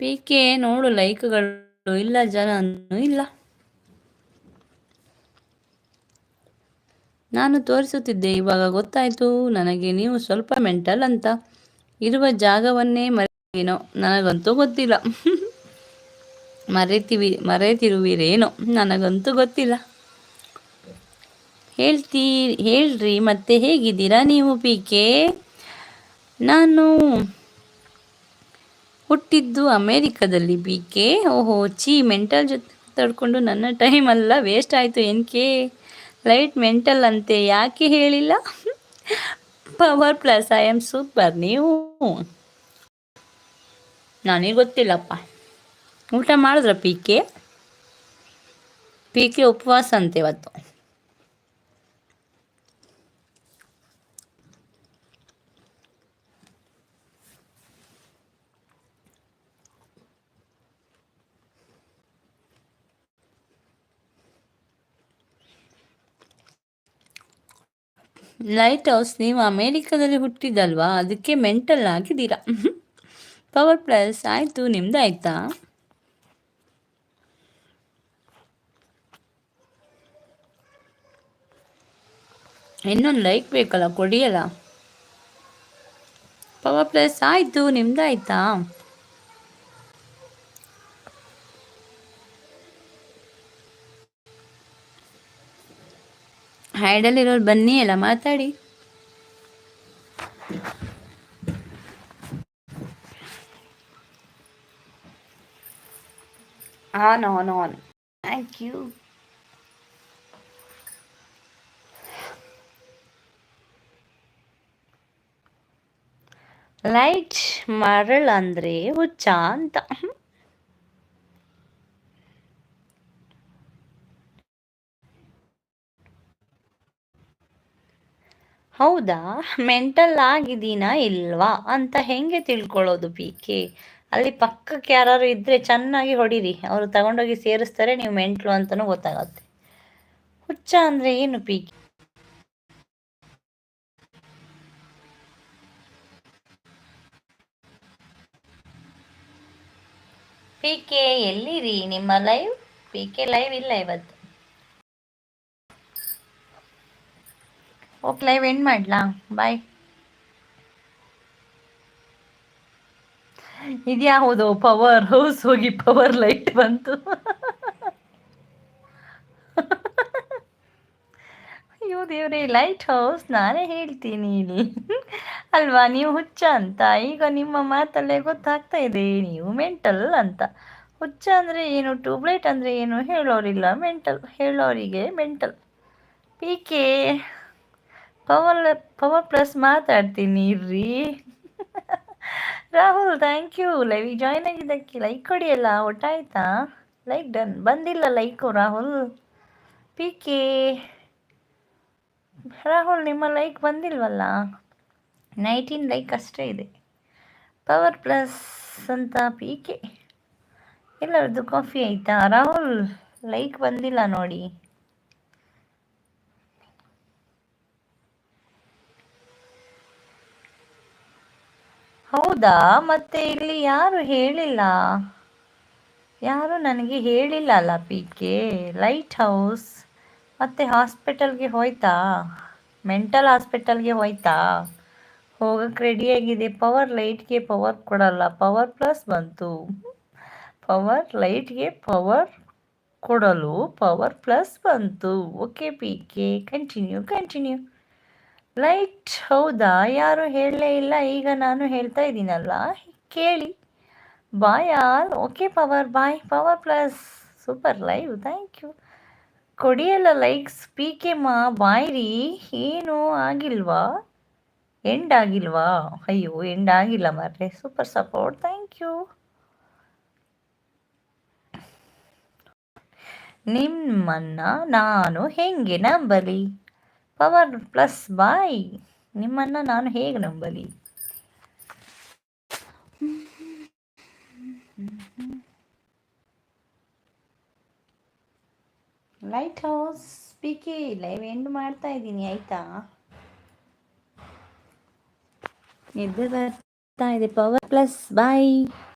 P K ನೋಡು ಲೈಕ್ಗಳು. ಇಲ್ಲ ಜನನೂ ಇಲ್ಲ. ನಾನು ತೋರಿಸುತ್ತಿದ್ದೆ, ಇವಾಗ ಗೊತ್ತಾಯ್ತು. ನನಗೆ ನೀವು ಸ್ವಲ್ಪ ಮೆಂಟಲ್ ಅಂತ. ಇರುವ ಜಾಗವನ್ನೇ ಮರೆತೀನೋ ನನಗಂತೂ ಗೊತ್ತಿಲ್ಲ. ಮರೆತಿವಿ, ಮರೆತಿರುವಿರೇನೋ? ನನಗಂತೂ ಗೊತ್ತಿಲ್ಲ. ಹೇಳ್ತೀ, ಹೇಳ್ರಿ, ಮತ್ತೆ ಹೇಗಿದ್ದೀರಾ ನೀವು ಪಿ ಕೆ? ನಾನು ಹುಟ್ಟಿದ್ದು ಅಮೇರಿಕದಲ್ಲಿ, ಬಿ ಕೆ. ಓಹೋ ಚಿ ಮೆಂಟಲ್ ಜೊತೆ ತಡ್ಕೊಂಡು ನನ್ನ ಟೈಮ್ ಅಲ್ಲ ವೇಸ್ಟ್ ಆಯಿತು ಕೆ ಲೈಟ್ ಮೆಂಟಲ್ ಅಂತೆ, ಯಾಕೆ ಹೇಳಿಲ್ಲ? Power plus I am super ನೀವು? ನನಗೆ ಗೊತ್ತಿಲ್ಲಪ್ಪ. ಊಟ ಮಾಡಿದ್ರ, ಪಿ ಕೆ? ಪಿ ಕೆ ಉಪವಾಸ ಅಂತೆ ಇವತ್ತು. ಲೈಟ್ ಹೌಸ್ ನೀವು ಅಮೇರಿಕಾದಲ್ಲಿ ಹುಟ್ಟಿದಲ್ವಾ? ಅದಕ್ಕೆ ಮೆಂಟಲ್ ಆಗಿದ್ದೀರಾ? ಪವರ್ ಪ್ಲಸ್ ಆಯಿತು, ನಿಮ್ದು ಆಯ್ತಾ? ಇನ್ನೊಂದು ಲೈಕ್ ಬೇಕಲ್ಲ ಕೊಡಿಯಲ್ಲ ಪವರ್ ಪ್ಲಸ್ ಆಯಿತು, ನಿಮ್ದು ಆಯ್ತಾ? ಹೈಡಲ್ಲಿರೋರು ಬನ್ನಿ ಎಲ್ಲ ಮಾತಾಡಿ. On on on thank you light ಮರಳಂದ್ರೆ ಹುಚ್ಚ ಅಂತ. ಹೌದಾ? ಮೆಂಟಲ್ ಆಗಿದ್ದೀನಾ ಇಲ್ವಾ? ಅಂತ ಹೆಂಗೆ ತಿಳ್ಕೊಳ್ಳೋದು ಪಿ ಕೆ? ಅಲ್ಲಿ ಪಕ್ಕಕ್ಕೆ ಯಾರಾದ್ರು ಇದ್ದರೆ ಚೆನ್ನಾಗಿ ಹೊಡೀರಿ. ಅವರು ತಗೊಂಡೋಗಿ ಸೇರಿಸ್ತಾರೆ, ನೀವು ಮೆಂಟ್ಲು ಅಂತಲೂ ಗೊತ್ತಾಗತ್ತೆ. ಹುಚ್ಚ ಅಂದರೆ ಏನು ಪಿ ಕೆ? ಪಿ ಕೆ ಎಲ್ಲಿರಿ? ನಿಮ್ಮ ಲೈವ್ ಪಿ ಕೆ ಲೈವ್ ಇಲ್ಲ ಇವತ್ತು. ಓಕೆ ಲೈವ್ ಎಂಡ್ ಮಾಡ್ಲಾ? ಬಾಯ್ ಇದ್ಯಾವುದು ಪವರ್ ಹೌಸ್ ಹೋಗಿ ಪವರ್ ಲೈಟ್ ಬಂತು? ಅಯ್ಯೋ ದೇವ್ರೆ ಲೈಟ್ ಹೌಸ್ ನಾನೇ ಹೇಳ್ತೀನಿ ಇಲ್ಲಿ. ಅಲ್ವಾ, ನೀವು ಹುಚ್ಚ ಅಂತ? ಈಗ ನಿಮ್ಮ ಮಾತಲ್ಲೇ ಗೊತ್ತಾಗ್ತಾ ಇದೆ, ನೀವು ಮೆಂಟಲ್ ಅಂತ. ಹುಚ್ಚ ಅಂದರೆ ಏನು ಟ್ಯೂಬ್ಲೈಟ್ ಅಂದರೆ ಏನು ಹೇಳೋರಿಲ್ಲ mental ಹೇಳೋರಿಗೆ mental P K power power plus ಮಾತಾಡ್ತೀನಿ, ಇರ್ರಿ. Rahul thank you live join ಆಗಿದ್ದಕ್ಕೆ ಲೈಕ್ ಕೊಡಿಯಲ್ಲ ಒಟ್ಟಾಯ್ತಾ? ಲೈಕ್ ಡನ್ ಬಂದಿಲ್ಲ like Rahul. P K Rahul, ನಿಮ್ಮ ಲೈಕ್ ಬಂದಿಲ್ವಲ್ಲ? ನೈಟೀನ್ ಲೈಕ್ ಅಷ್ಟೇ ಇದೆ. ಪವರ್ ಪ್ಲಸ್ ಅಂತ ಪಿ ಕೆ ಎಲ್ಲರದ್ದು ಕಾಫಿ ಆಯಿತಾ? ರಾಹುಲ್ ಲೈಕ್ ಬಂದಿಲ್ಲ ನೋಡಿ. ಹೌದಾ? ಮತ್ತೆ ಇಲ್ಲಿ ಯಾರು ಹೇಳಿಲ್ಲ? ಯಾರು ನನಗೆ ಹೇಳಿಲ್ಲ ಅಲ್ಲ ಪಿ ಕೆ ಲೈಟ್ ಹೌಸ್? ಮತ್ತೆ ಹಾಸ್ಪಿಟಲ್ಗೆ ಹೋಯ್ತಾ? ಮೆಂಟಲ್ ಹಾಸ್ಪಿಟಲ್ಗೆ ಹೋಯ್ತಾ? ಹೋಗಕ್ಕೆ ರೆಡಿಯಾಗಿದೆ ಪವರ್ ಲೈಟ್ಗೆ ಪವರ್ ಕೊಡಲ್ಲ. ಪವರ್ ಪ್ಲಸ್ ಬಂತು. ಪವರ್ ಲೈಟ್ಗೆ ಪವರ್ ಕೊಡಲು ಪವರ್ ಪ್ಲಸ್ ಬಂತು. Okay P K continue continue. Light ಹೌದಾ? ಯಾರು ಹೇಳಲೇ ಇಲ್ಲ. ಈಗ ನಾನು ಹೇಳ್ತಾ ಇದ್ದೀನಲ್ಲ ಕೇಳಿ. Bye all okay power bye power plus super live thank you ಕೊಡಿಯಲ್ಲ likes ಮಾ ಬಾಯ್ ರೀ. ಏನು ಆಗಿಲ್ವಾ? ಎಂಡ್ ಆಗಿಲ್ವಾ? ಅಯ್ಯೋ ಎಂಡ್ ಆಗಿಲ್ಲ ಮಾರ್ರೆ. ಸೂಪರ್ ಸಪೋರ್ಟ್ ಥ್ಯಾಂಕ್ ಯು ನಿಮ್ಮನ್ನ ನಾನು ಹೆಂಗೆ ನಂಬಲಿ? Power plus bye. ನಿಮ್ಮನ್ನು ನಾನು ಹೇಗೆ ನಂಬಲಿ? ಲೈಟ್ ಹೌಸ್ ಸ್ಪೀಕಿ ಲೈವ್ ಎಂಡ್ ಮಾಡ್ತಾ ಇದ್ದೀನಿ, ಆಯ್ತಾ? ನಿದ್ದೆ ಬರ್ತಾ ಇದೆ. ಪವರ್ ಪ್ಲಸ್ ಬಾಯ್